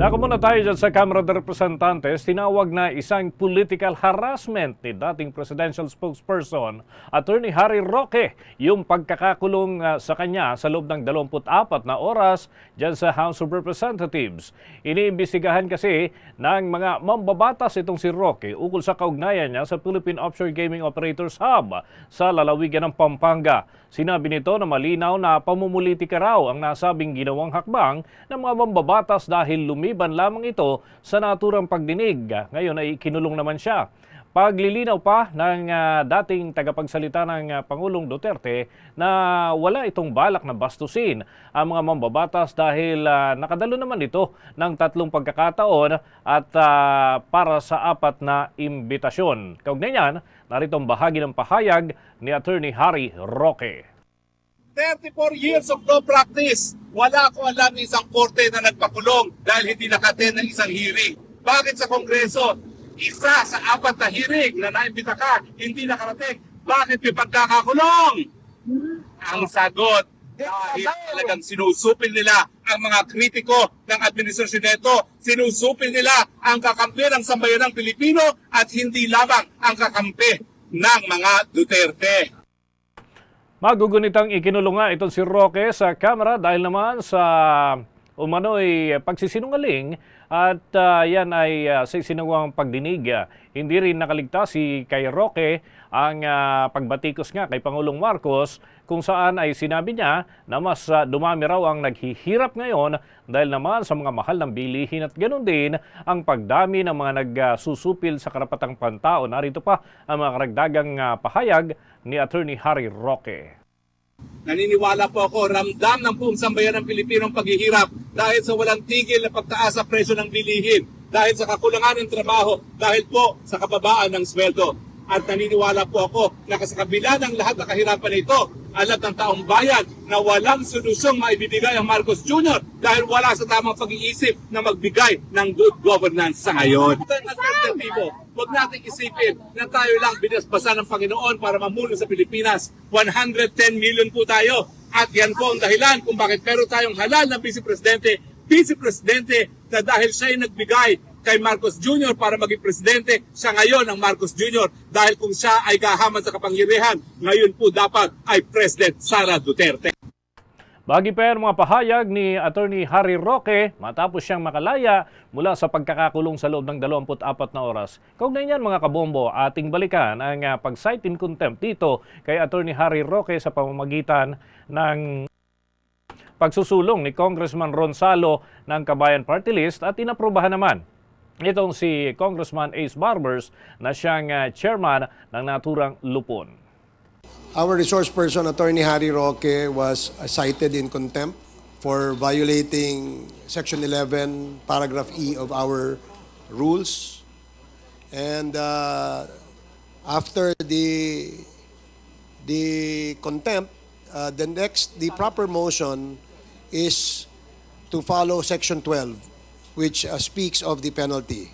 Dako muna tayo dyan sa Kamara de Representantes, tinawag na isang political harassment ni dating presidential spokesperson, Attorney Harry Roque, yung pagkakakulong ah, sa kanya sa loob ng 24 na oras dyan sa House of Representatives. Iniimbestigahan kasi ng mga mambabatas itong si Roque ukol sa kaugnayan niya sa Philippine Offshore Gaming Operators Hub sa lalawigan ng Pampanga. Sinabi nito na malinaw na pamumulitika raw ang nasabing ginawang hakbang ng mga mambabatas dahil lumiban lamang ito sa naturang pagdinig. Ngayon ay kinulong naman siya. Paglilinaw pa ng ah, dating tagapagsalita ng ah, Pangulong Duterte na wala itong balak na bastusin ang mga mambabatas dahil ah, nakadalo naman ito ng tatlong pagkakataon at ah, para sa apat na imbitasyon. Kaugnay niyan, narito ang bahagi ng pahayag ni Attorney Harry Roque. 34 years of law practice. Wala akong alam ng isang korte na nagpakulong dahil hindi nakaten ng isang hearing. Bakit sa Kongreso, isa sa apat na hearing na naimbita ka, hindi nakarating? Bakit may pagkakakulong? Ang sagot, dahil talagang sinusupil nila ang mga kritiko ng administrasyon nito. Sinusupil nila ang kakampi ng sambayanang Pilipino at hindi lamang ang kakampi ng mga Duterte. Magugunitang ikinulong nga itong si Roque sa kamera dahil naman sa umano'y pagsisinungaling at ah, yan ay ah, sa isinawang pagdinig. Ah, Hindi rin nakaligtas si kay Roque ang ah, pagbatikos nga kay Pangulong Marcos kung saan ay sinabi niya na mas ah, dumami raw ang naghihirap ngayon dahil naman sa mga mahal ng bilihin at ganoon din ang pagdami ng mga nagsusupil sa karapatang pantao. Narito pa ang mga karagdagang ah, pahayag ni Attorney Harry Roque. Naniniwala po ako, ramdam ng buong sambayan ng Pilipino ang paghihirap dahil sa walang tigil na pagtaas sa presyo ng bilihin, dahil sa kakulangan ng trabaho, dahil po sa kababaan ng sweldo. At naniniwala po ako na sa kabila ng lahat ng kahirapan na ito, alam ng taong bayan na walang solusyong maibibigay ang Marcos Jr. dahil wala sa tamang pag-iisip na magbigay ng good governance sa ngayon. Alternatibo, huwag natin isipin na tayo lang binasbasa ng Panginoon para mamuno sa Pilipinas. 110 million po tayo. At yan po ang dahilan kung bakit pero tayong halal na Vice Presidente. Vice Presidente na dahil siya ay nagbigay kay Marcos Jr. para maging presidente, siya ngayon ang Marcos Jr. Dahil kung siya ay kahaman sa kapangyarihan, ngayon po dapat ay President Sara Duterte. Bagi pa mga pahayag ni Attorney Harry Roque matapos siyang makalaya mula sa pagkakakulong sa loob ng 24 na oras. Kaugnay niyan mga kabombo, ating balikan ang uh, pag-cite in contempt dito kay Attorney Harry Roque sa pamamagitan ng pagsusulong ni Congressman Ronsalo ng Kabayan Party List at inaprubahan naman itong si Congressman Ace Barbers na siyang uh, chairman ng naturang lupon. Our resource person, Attorney Harry Roque, was cited in contempt for violating Section 11, Paragraph E of our rules. And uh, after the the contempt, uh, the next, the proper motion is to follow Section 12, which uh, speaks of the penalty.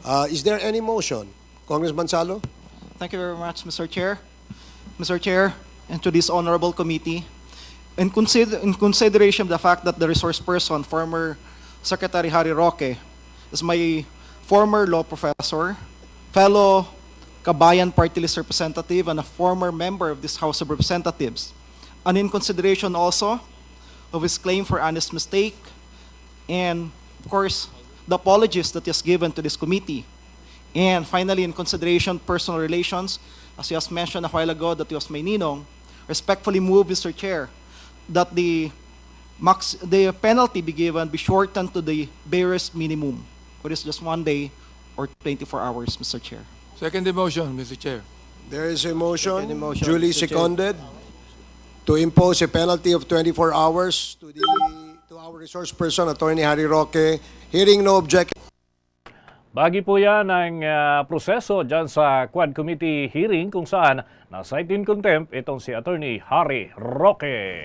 Uh, is there any motion, Congressman Salo? Thank you very much, Mr. Chair. Mr. Chair, and to this honorable committee, in, consider, in consideration of the fact that the resource person, former Secretary Harry Roque, is my former law professor, fellow Kabayan Party List representative, and a former member of this House of Representatives, and in consideration also of his claim for honest mistake, and of course, the apologies that he has given to this committee, and finally, in consideration personal relations, as you has mentioned a while ago that he was my ninong, respectfully move, Mr. Chair, that the max, the penalty be given be shortened to the barest minimum, which is just one day or 24 hours, Mr. Chair. Second motion, Mr. Chair. There is a motion, Second motion, duly Mr. Chair. seconded, to impose a penalty of 24 hours to the, to our resource person, Attorney Harry Roque. Hearing no objection. Bagi po yan ang ah, proseso dyan sa Quad Committee hearing kung saan na-cite in contempt itong si Attorney Harry Roque.